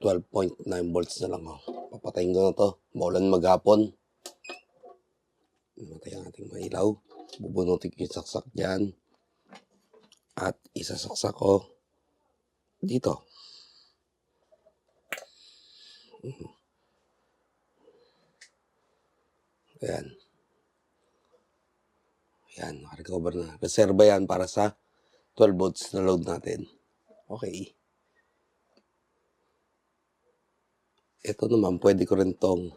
12.9 volts na lang. Oh. Papatayin ko na to. Maulan maghapon. Namatay ang ating mailaw. Bubunutin ko yung saksak dyan. At isasaksak ko dito. Mhm. Ayan. Ayan, nakarecover na. Reserva yan para sa 12 volts na load natin. Okay. Ito naman, pwede ko rin tong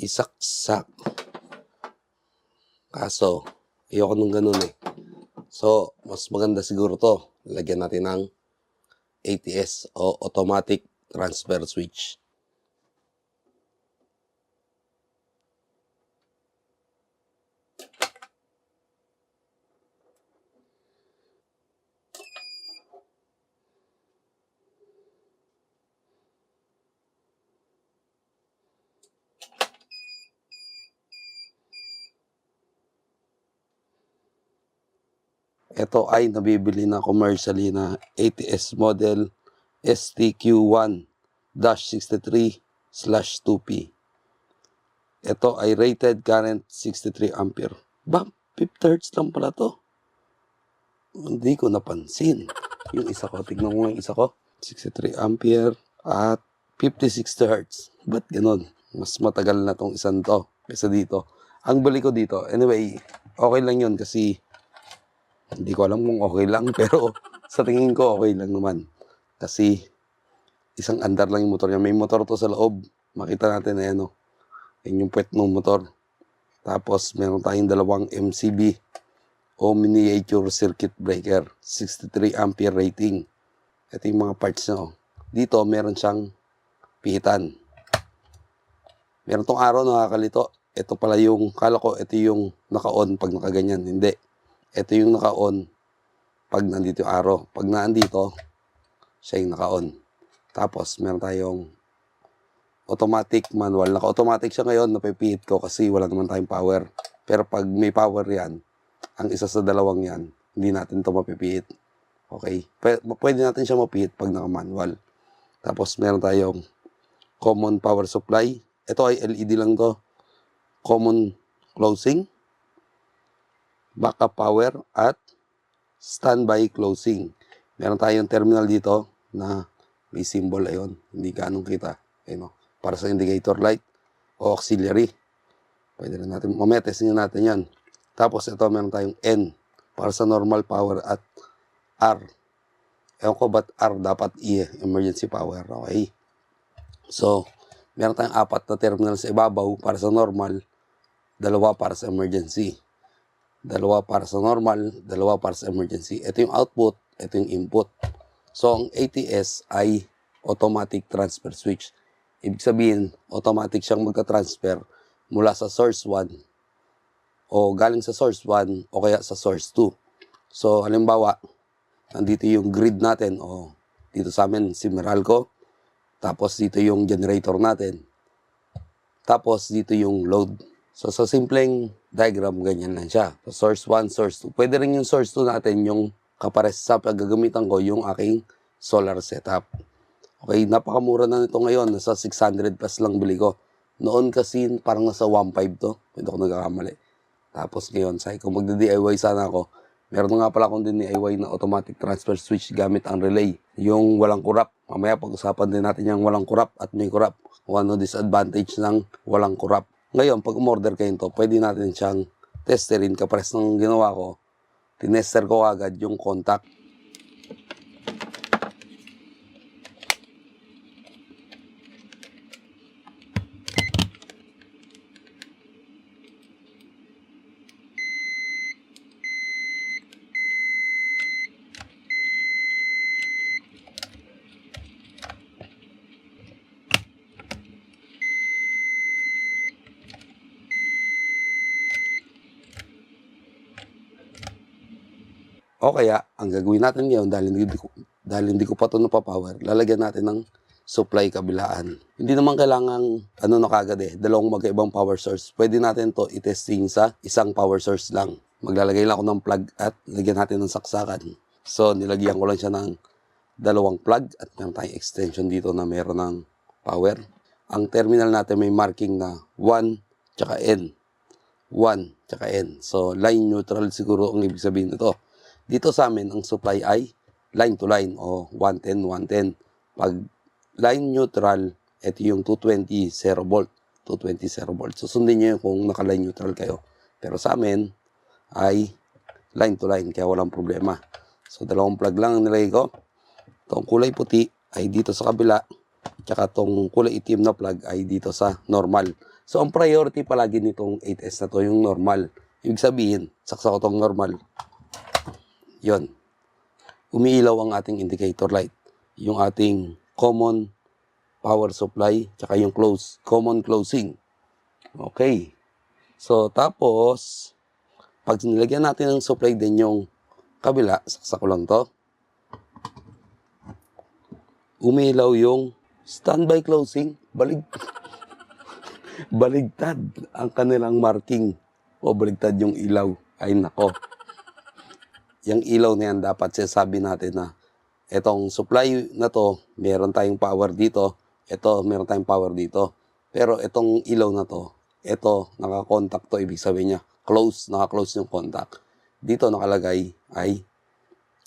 isaksak. Kaso, ayoko nung ganun eh. So, mas maganda siguro to. Lagyan natin ng ATS o Automatic Transfer Switch. Ito ay nabibili na commercially na ATS model STQ1-63/2P. Ito ay rated current 63 ampere. Ba, 50 Hz lang pala to. Hindi ko napansin. Yung isa ko, tignan ko yung isa ko. 63 ampere at 56 Hz. Ba't ganun? Mas matagal na tong isang to kaysa dito. Ang bali ko dito, anyway, okay lang yun kasi hindi ko alam kung okay lang, pero sa tingin ko okay lang naman. Kasi isang andar lang yung motor niya. May motor to sa loob. Makita natin na ano. Yan yung puwet ng motor. Tapos meron tayong dalawang MCB o miniature circuit breaker. 63 ampere rating. Ito yung mga parts niya. oh. Dito meron siyang pihitan. Meron tong araw nakakalito. Ito pala yung, kala ko ito yung naka-on pag nakaganyan. Hindi ito yung naka-on pag nandito yung araw. Pag naandito, siya yung naka-on. Tapos, meron tayong automatic manual. Naka-automatic siya ngayon, napipihit ko kasi wala naman tayong power. Pero pag may power yan, ang isa sa dalawang yan, hindi natin to mapipihit. Okay? Pwede, pwede natin siya mapihit pag naka-manual. Tapos, meron tayong common power supply. Ito ay LED lang to. Common closing backup power at standby closing. Meron tayong terminal dito na may symbol ayon, hindi ganong kita. Ayun, oh. para sa indicator light o auxiliary. Pwede rin natin, mamaya testingin natin yan. Tapos ito meron tayong N para sa normal power at R. Ewan ko ba't R dapat E, emergency power. Okay. So, meron tayong apat na terminal sa ibabaw para sa normal, dalawa para sa emergency dalawa para sa normal, dalawa para sa emergency. Ito yung output, ito yung input. So, ang ATS ay automatic transfer switch. Ibig sabihin, automatic siyang magka-transfer mula sa source 1 o galing sa source 1 o kaya sa source 2. So, halimbawa, nandito yung grid natin o dito sa amin si Meralco. Tapos dito yung generator natin. Tapos dito yung load. So, sa simpleng diagram, ganyan lang siya. So, source 1, source 2. Pwede rin yung source 2 natin, yung kapares sa paggagamitan ko, yung aking solar setup. Okay, napakamura na nito ngayon. Nasa 600 plus lang bili ko. Noon kasi parang nasa 1.5 to. Pwede ko nagkakamali. Tapos ngayon, sabi ko magda-DIY sana ako. Meron nga pala akong DIY na automatic transfer switch gamit ang relay. Yung walang kurap. Mamaya pag-usapan din natin yung walang kurap at may kurap. Kung ano disadvantage ng walang kurap. Ngayon, pag umorder kayo ito, pwede natin siyang testerin. Kapres ng ginawa ko, tinester ko agad yung contact. Kaya, ang gagawin natin ngayon, dahil hindi ko, dahil hindi ko pa ito napapower, lalagyan natin ng supply kabilaan. Hindi naman kailangan, ano na kagad eh, dalawang magkaibang power source. Pwede natin to i-testing sa isang power source lang. Maglalagay lang ako ng plug at lagyan natin ng saksakan. So, nilagyan ko lang siya ng dalawang plug at meron tayong extension dito na meron ng power. Ang terminal natin may marking na 1 tsaka N. 1 tsaka N. So, line neutral siguro ang ibig sabihin nito. Dito sa amin, ang supply ay line to line o 110, 110. Pag line neutral, ito yung 220 0 volt. 220 0 volt. So, sundin nyo yun kung naka-line neutral kayo. Pero sa amin, ay line to line, kaya walang problema. So, dalawang plug lang ang nilagay ko. Itong kulay puti ay dito sa kabila. Tsaka itong kulay itim na plug ay dito sa normal. So, ang priority palagi nitong 8S na to, yung normal. Ibig sabihin, saksa ko itong normal. Yon. Umiilaw ang ating indicator light. Yung ating common power supply, tsaka yung close, common closing. Okay. So, tapos, pag nilagyan natin ng supply din yung kabila, saksa ko lang to. Umilaw yung standby closing, balig baligtad ang kanilang marking o baligtad yung ilaw. Ay nako. Yung ilaw na yan dapat sinasabi natin na etong supply na to, meron tayong power dito. Ito, meron tayong power dito. Pero itong ilaw na to, ito, nakakontact to, ibig sabihin niya, close, naka-close yung contact. Dito nakalagay ay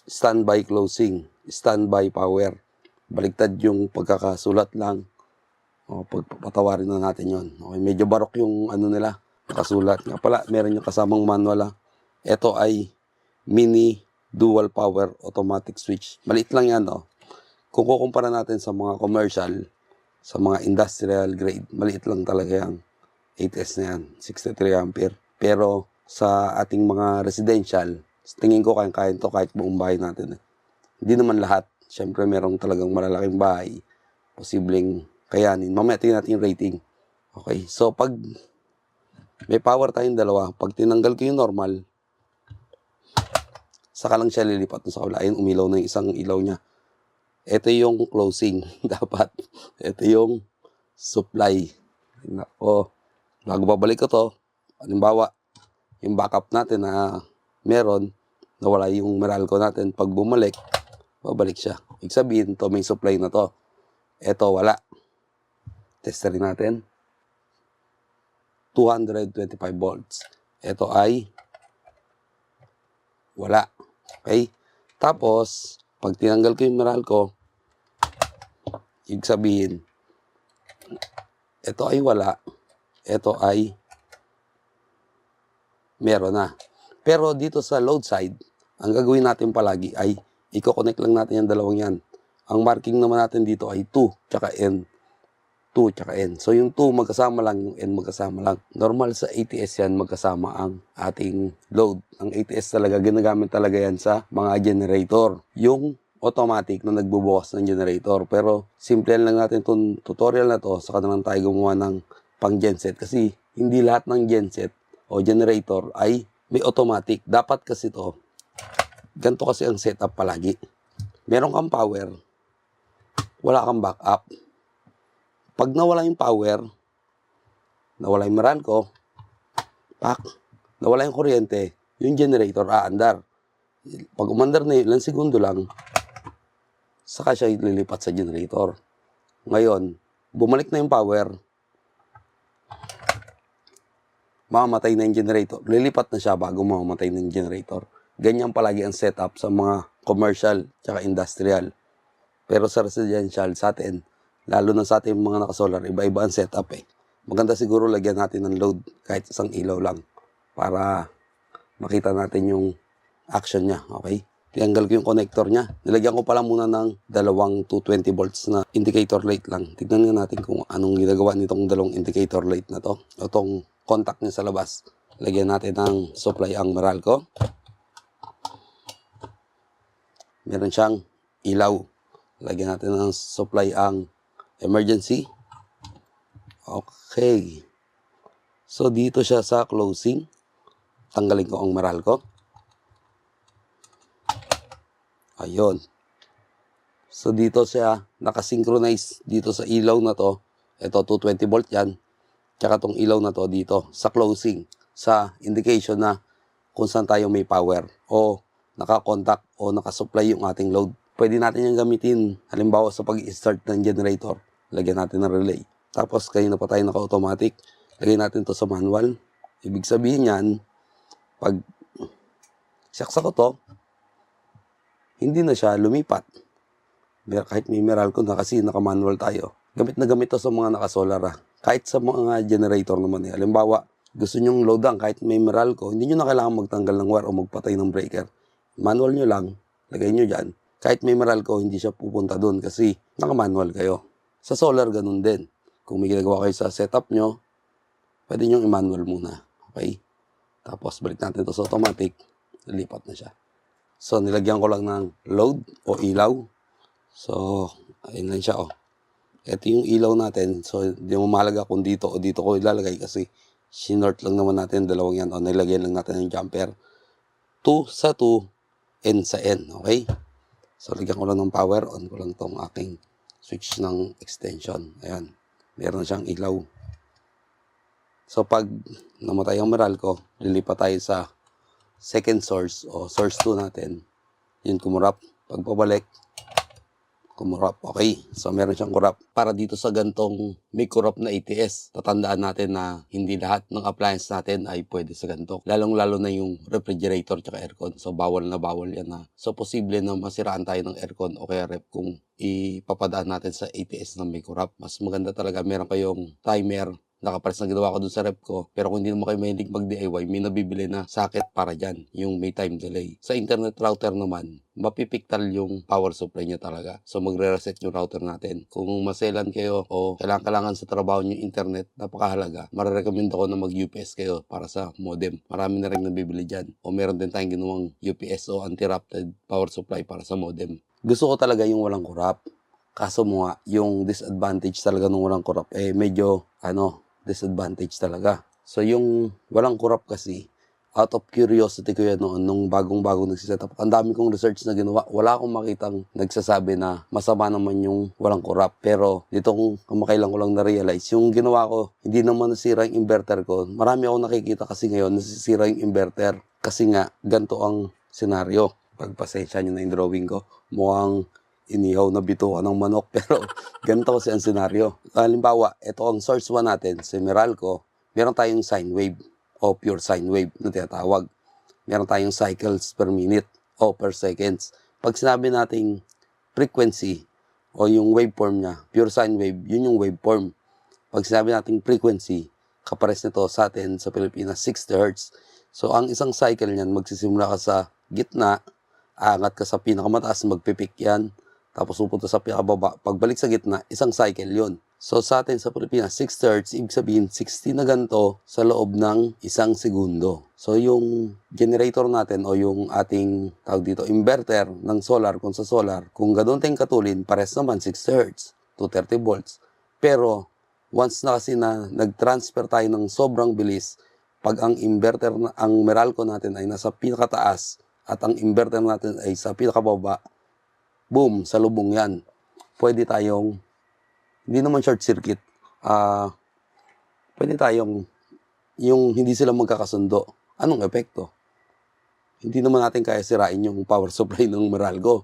standby closing, standby power. Baligtad yung pagkakasulat lang. O, pagpapatawarin na natin yon. Okay, medyo barok yung ano nila, nakasulat. Nga pala, meron yung kasamang manual ah. Ito ay mini dual power automatic switch. Maliit lang yan, no? Kung kukumpara natin sa mga commercial, sa mga industrial grade, maliit lang talaga yan. 8S na yan, 63 ampere. Pero sa ating mga residential, tingin ko kayang-kaya to kahit buong bahay natin. Eh. Hindi naman lahat. Siyempre, merong talagang malalaking bahay. Posibleng kayanin. Mamaya tingnan natin yung rating. Okay, so pag may power tayong dalawa, pag tinanggal ko yung normal, saka lang siya lilipat sa kabila. Ayun, umilaw na yung isang ilaw niya. Ito yung closing. Dapat. Ito yung supply. Nako. Bago babalik ko to, halimbawa, yung backup natin na meron, nawala yung Meralco natin. Pag bumalik, babalik siya. Ibig sabihin, to may supply na to. Ito, wala. Testerin natin. 225 volts. Ito ay wala. Okay? Tapos, pag tinanggal ko yung Meralco, ibig sabihin, ito ay wala, ito ay meron na. Pero dito sa load side, ang gagawin natin palagi ay i-connect lang natin yung dalawang yan. Ang marking naman natin dito ay 2 tsaka N. 2 tsaka N. So yung 2 magkasama lang, yung N magkasama lang. Normal sa ATS yan, magkasama ang ating load. Ang ATS talaga, ginagamit talaga yan sa mga generator. Yung automatic na nagbubukas ng generator. Pero simple lang natin itong tutorial na to, saka na lang tayo gumawa ng pang genset. Kasi hindi lahat ng genset o generator ay may automatic. Dapat kasi to, ganito kasi ang setup palagi. Meron kang power, wala kang backup. Pag nawala yung power, nawala yung Meralco, pak, nawala yung kuryente, yung generator aandar. Pag umandar na yun, ilang segundo lang, saka siya lilipat sa generator. Ngayon, bumalik na yung power, mamamatay na yung generator. Lilipat na siya bago mamamatay na yung generator. Ganyan palagi ang setup sa mga commercial tsaka industrial. Pero sa residential sa atin, lalo na sa ating mga nakasolar, iba-iba ang setup eh. Maganda siguro lagyan natin ng load kahit isang ilaw lang para makita natin yung action niya, okay? Tinanggal ko yung connector niya. Nilagyan ko pala muna ng dalawang 220 volts na indicator light lang. Tignan nga natin kung anong ginagawa nitong dalawang indicator light na to. O tong contact niya sa labas. Lagyan natin ng supply ang Meralco. Meron siyang ilaw. Lagyan natin ng supply ang emergency. Okay. So, dito siya sa closing. Tanggalin ko ang Meralco. Ayun. So, dito siya nakasynchronize dito sa ilaw na to. Ito, 220 volt yan. Tsaka tong ilaw na to dito sa closing. Sa indication na kung saan tayo may power. O nakakontakt o nakasupply yung ating load. pwede natin yung gamitin. Halimbawa sa pag-start ng generator, lagyan natin ng relay. Tapos kayo na pa tayo naka-automatic, lagyan natin to sa manual. Ibig sabihin yan, pag saksa ko to, hindi na siya lumipat. Kahit may Meralco na kasi naka-manual tayo. Gamit na gamit to sa mga naka-solar ah. Kahit sa mga generator naman eh. Halimbawa, gusto nyong loadan kahit may Meralco, hindi nyo na kailangan magtanggal ng wire o magpatay ng breaker. Manual nyo lang, lagay nyo dyan. Kahit may Meralco, hindi siya pupunta doon kasi naka-manual kayo. Sa solar, ganun din. Kung may ginagawa kayo sa setup nyo, pwede nyo i-manual muna. Okay? Tapos, balik natin to sa automatic. Nalipat na siya. So, nilagyan ko lang ng load o ilaw. So, ayun lang siya, oh. Ito yung ilaw natin. So, hindi mo mahalaga kung dito o dito ko ilalagay kasi sinort lang naman natin dalawang yan. O, nilagyan lang natin ng jumper. 2 sa 2, N sa N. Okay? So, lagyan ko lang ng power. On ko lang tong aking switch ng extension. Ayan. Meron siyang ilaw. So, pag namatay ang Meralco, lilipat tayo sa second source o source 2 natin. Yun kumurap. Pag pabalik, kumurap. Okay. So, meron siyang kurap. Para dito sa gantong may kurap na ATS, tatandaan natin na hindi lahat ng appliance natin ay pwede sa ganto. Lalong-lalo na yung refrigerator at aircon. So, bawal na bawal yan na. So, posible na masiraan tayo ng aircon o kaya rep kung ipapadaan natin sa ATS na may kurap. Mas maganda talaga meron kayong timer nakapares na ginawa ko dun sa rep ko. Pero kung hindi naman kayo mahilig mag-DIY, may nabibili na socket para dyan, yung may time delay. Sa internet router naman, mapipiktal yung power supply niya talaga. So magre-reset yung router natin. Kung maselan kayo o kailangan-kailangan sa trabaho niyo internet, napakahalaga. Marerecommend ako na mag-UPS kayo para sa modem. Marami na rin nabibili dyan. O meron din tayong ginawang UPS o uninterrupted power supply para sa modem. Gusto ko talaga yung walang kurap. Kaso mo nga, yung disadvantage talaga nung walang kurap, eh medyo, ano, disadvantage talaga. So yung walang kurap kasi, out of curiosity ko yan noon, nung bagong-bagong nagsiset up, ang dami kong research na ginawa, wala akong makitang nagsasabi na masama naman yung walang kurap. Pero dito kung kamakailan ko lang na-realize, yung ginawa ko, hindi naman nasira yung inverter ko. Marami akong nakikita kasi ngayon, nasisira yung inverter. Kasi nga, ganito ang senaryo. Pagpasensya nyo na yung drawing ko, mukhang inihaw na bituan ng manok pero ganito kasi ang senaryo. Halimbawa, ito ang source 1 natin, si Meralco, meron tayong sine wave o pure sine wave na tinatawag. Meron tayong cycles per minute o per seconds. Pag sinabi nating frequency o yung waveform niya, pure sine wave, yun yung waveform. Pag sinabi nating frequency, kapares nito sa atin sa Pilipinas, 60 Hz. So, ang isang cycle niyan, magsisimula ka sa gitna, aangat ka sa pinakamataas, magpipik yan, tapos pupunta sa pinakababa. Pagbalik sa gitna, isang cycle yon. So sa atin sa Pilipinas, 60 Hz, ibig sabihin 60 na ganito sa loob ng isang segundo. So yung generator natin o yung ating tawag dito, inverter ng solar, kung sa solar, kung ganun tayong katulin, pares naman 60 Hz, 230 volts. Pero once na kasi na nag-transfer tayo ng sobrang bilis, pag ang inverter, ang Meralco natin ay nasa pinakataas at ang inverter natin ay sa pinakababa, boom, sa yan. Pwede tayong, hindi naman short circuit, ah, pwede tayong, yung hindi sila magkakasundo. Anong epekto? Hindi naman natin kaya sirain yung power supply ng Meralco.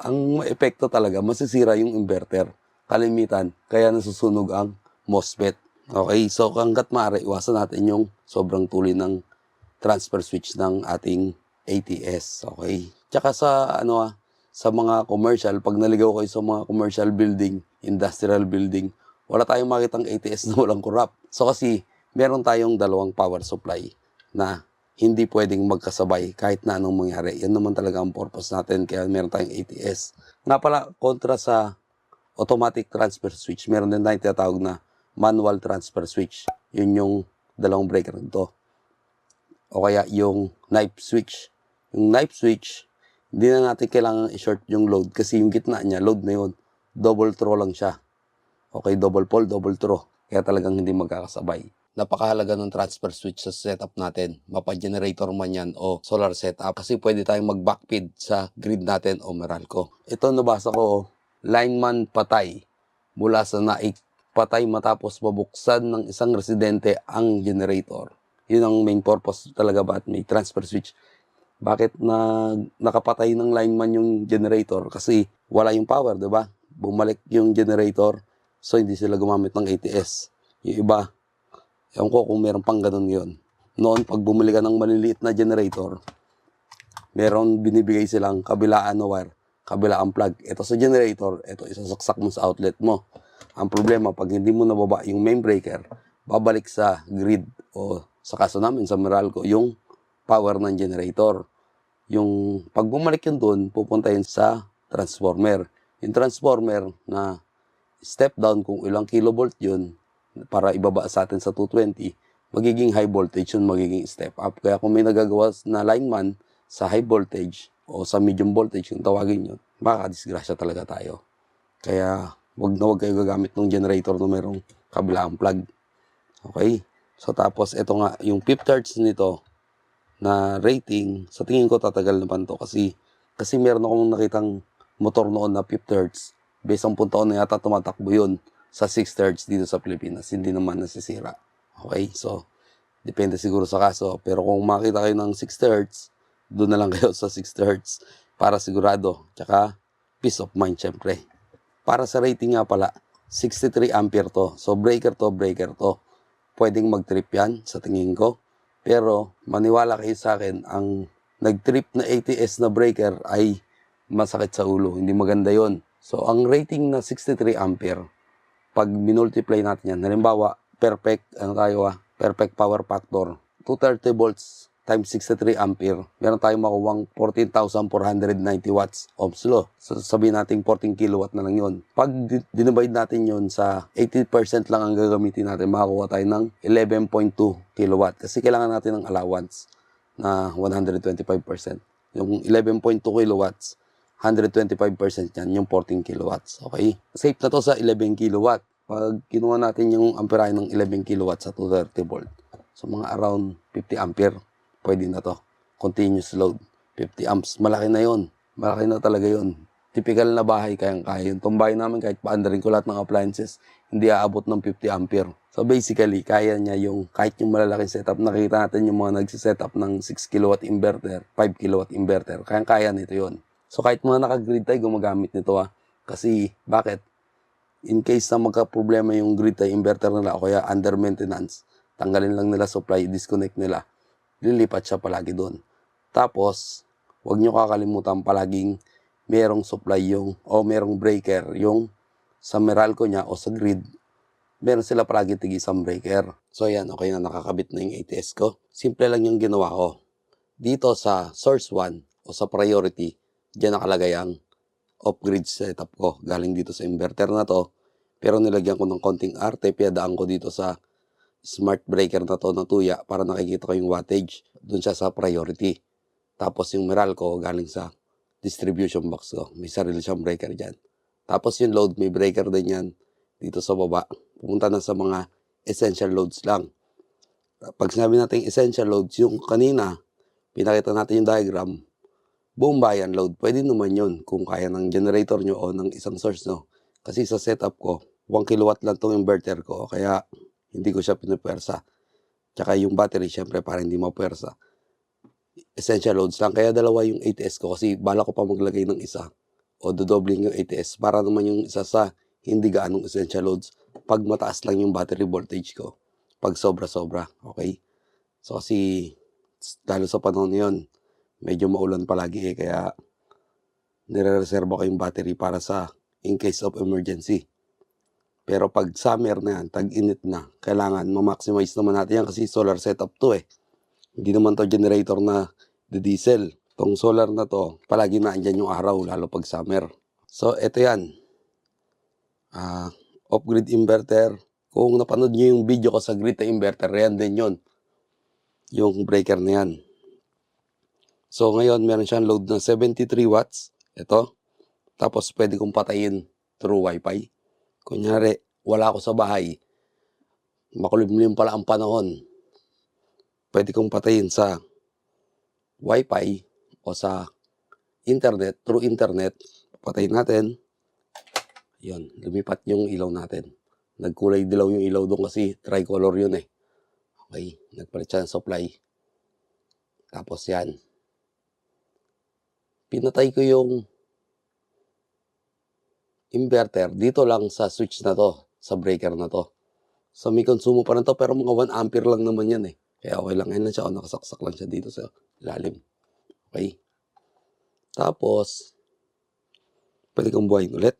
Ang epekto talaga, masisira yung inverter. Kalimitan, kaya nasusunog ang MOSFET. Okay, so hanggat maaari, iwasan natin yung sobrang tuloy ng transfer switch ng ating ATS. Okay? Tsaka sa ano ah, sa mga commercial, pag naligaw kayo sa mga commercial building, industrial building, wala tayong makitang ATS na walang kurap. So kasi meron tayong dalawang power supply na hindi pwedeng magkasabay kahit na anong mangyari. Yan naman talaga ang purpose natin kaya meron tayong ATS. Nga pala, kontra sa automatic transfer switch, meron din tayong tinatawag na manual transfer switch. Yun yung dalawang breaker nito. O kaya yung knife switch. Yung knife switch, hindi na natin kailangan i-short yung load kasi yung gitna niya, load na yun, double throw lang siya. Okay, double pole, double throw. Kaya talagang hindi magkakasabay. Napakahalaga ng transfer switch sa setup natin. Mapa-generator man yan o solar setup. Kasi pwede tayong mag-backfeed sa grid natin o Meralco. Ito nabasa ko, oh, lineman patay mula sa naik. Patay matapos mabuksan ng isang residente ang generator. Yun ang main purpose talaga ba at may transfer switch Bakit na nakapatay ng lineman yung generator? Kasi wala yung power, di ba? Bumalik yung generator, so hindi sila gumamit ng ATS. Yung iba, ewan ko kung meron pang ganun yon. Noon, pag bumili ka ng maliliit na generator, meron binibigay silang kabilaan na wire, kabilaan plug. Ito sa generator, ito isasaksak mo sa outlet mo. Ang problema, pag hindi mo nababa yung main breaker, babalik sa grid o sa kaso namin sa Meralco, yung power ng generator. Yung pag bumalik yun doon, pupunta yun sa transformer. Yung transformer na step down kung ilang kilovolt yun para ibaba sa atin sa 220, magiging high voltage yun, magiging step up. Kaya kung may nagagawa na lineman sa high voltage o sa medium voltage yung tawagin yun, makakadisgrasya talaga tayo. Kaya wag na wag kayo gagamit ng generator na merong kabilang plug. Okay? So tapos ito nga, yung pip hertz nito na rating, sa tingin ko tatagal naman to kasi kasi meron akong nakitang motor noon na pip hertz. Based on taon na yata tumatakbo yun sa 6 hertz dito sa Pilipinas. Hindi naman nasisira. Okay? So, depende siguro sa kaso. Pero kung makita kayo ng 6 hertz, doon na lang kayo sa 6 hertz para sigurado. Tsaka, peace of mind syempre. Para sa rating nga pala, 63 ampere to. So, breaker to, breaker to. Pwedeng mag-trip yan sa tingin ko. Pero, maniwala kayo sa akin, ang nag-trip na ATS na breaker ay masakit sa ulo. Hindi maganda yon. So, ang rating na 63 ampere, pag minultiply natin yan, halimbawa, perfect, ano tayo ah, perfect power factor, 230 volts times 63 ampere, meron tayong makuwang 14,490 watts ohms law. So, sabihin natin 14 kilowatt na lang yun. Pag di- dinivide natin yun sa 80% lang ang gagamitin natin, makakuha tayo ng 11.2 kilowatt. Kasi kailangan natin ng allowance na 125%. Yung 11.2 kilowatts, 125% yan, yung 14 kilowatts. Okay? Safe na to sa 11 kilowatt. Pag kinuha natin yung amperahe ng 11 kilowatt sa 230 volt, so mga around 50 ampere, pwede na to. Continuous load, 50 amps. Malaki na yon Malaki na talaga yon Typical na bahay, kayang kaya yun. Itong bahay namin, kahit paandarin ko lahat ng appliances, hindi aabot ng 50 ampere. So basically, kaya niya yung, kahit yung malalaking setup, nakita natin yung mga nagsisetup ng 6 kilowatt inverter, 5 kilowatt inverter, kayang kaya nito yon So kahit mga naka-grid tayo, gumagamit nito ah. Kasi, bakit? In case na magka-problema yung grid tayo inverter nila o kaya under maintenance, tanggalin lang nila supply, disconnect nila, lilipat siya palagi doon. Tapos, huwag nyo kakalimutan palaging merong supply yung, o merong breaker, yung sa Meralco niya o sa grid, meron sila palagi tig isang breaker. So yan, okay na nakakabit na yung ATS ko. Simple lang yung ginawa ko. Dito sa source 1 o sa priority, Diyan nakalagay ang off-grid setup ko. Galing dito sa inverter na to. Pero nilagyan ko ng konting arte. Piyadaan ko dito sa smart breaker na to na tuya para nakikita ko yung wattage. Doon siya sa priority. Tapos yung Meralco galing sa distribution box ko. May sarili siyang breaker dyan. Tapos yung load, may breaker din yan dito sa baba. Pumunta na sa mga essential loads lang. Pag sinabi natin essential loads, yung kanina, pinakita natin yung diagram, buong bayan load, pwede naman yun kung kaya ng generator nyo o ng isang source nyo. Kasi sa setup ko, 1 kilowatt lang tong inverter ko, kaya hindi ko siya pinupwersa. Tsaka yung battery, syempre, para hindi mapwersa. Essential loads lang. Kaya dalawa yung ATS ko kasi bala ko pa maglagay ng isa o dodobling yung ATS para naman yung isa sa hindi gaanong essential loads pag mataas lang yung battery voltage ko. Pag sobra-sobra, okay? So kasi, lalo sa panahon na yun, medyo maulan palagi eh, kaya nire-reserve ko yung battery para sa in case of emergency. Pero pag summer na yan, tag-init na, kailangan ma-maximize naman natin yan kasi solar setup to eh. Hindi naman to generator na the diesel. Tong solar na to, palagi na andyan yung araw, lalo pag summer. So, eto yan. Ah, off-grid inverter. Kung napanood nyo yung video ko sa grid na inverter, yan din yun. Yung breaker na yan. So ngayon, meron siyang load ng 73 watts. Ito. Tapos pwede kong patayin through wifi. Kunyari, wala ako sa bahay. Makulimlim pala ang panahon. Pwede kong patayin sa wifi o sa internet, through internet. Patayin natin. Yun, lumipat yung ilaw natin. Nagkulay dilaw yung ilaw doon kasi tricolor yun eh. Okay, nagpalit siya ng supply. Tapos yan, pinatay ko yung inverter dito lang sa switch na to, sa breaker na to. So may konsumo pa na to pero mga 1 ampere lang naman yan eh. Kaya okay lang. Ayun lang siya. O, nakasaksak lang siya dito sa ilalim. Okay. Tapos, pwede kong buhayin ulit.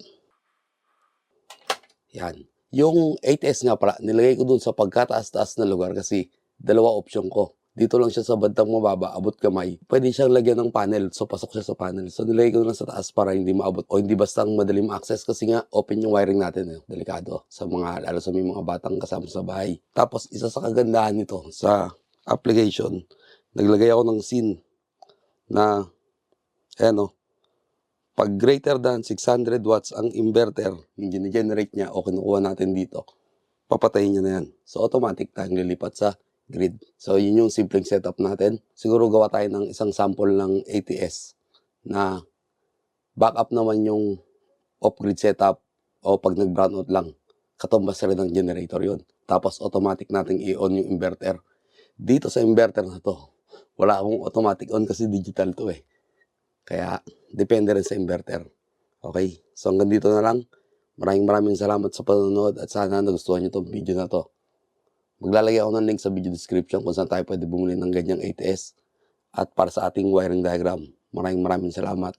Yan. Yung 8S nga pala, nilagay ko dun sa pagkataas-taas na lugar kasi dalawa option ko. Dito lang siya sa bandang mababa, abot kamay. Pwede siyang lagyan ng panel, so pasok siya sa panel. So nilagay ko lang sa taas para hindi maabot o hindi basta ang madali ma-access kasi nga open yung wiring natin. Eh. Delikado sa mga, lalo sa mga batang kasama sa bahay. Tapos isa sa kagandahan nito sa application, naglagay ako ng scene na, ayan o, pag greater than 600 watts ang inverter, yung generate niya o kinukuha natin dito, papatayin niya na yan. So automatic tayong lilipat sa grid. So yun yung simpleng setup natin. Siguro gawa tayo ng isang sample ng ATS na backup naman yung off-grid setup o pag nag-brownout lang, katumbas rin ng generator yun. Tapos automatic nating i-on yung inverter. Dito sa inverter na to, wala akong automatic on kasi digital to eh. Kaya depende rin sa inverter. Okay? So hanggang dito na lang. Maraming maraming salamat sa panonood at sana nagustuhan nyo itong video na to. Maglalagay ako ng link sa video description kung saan tayo pwede bumili ng ganyang ATS at para sa ating wiring diagram. Maraming maraming salamat.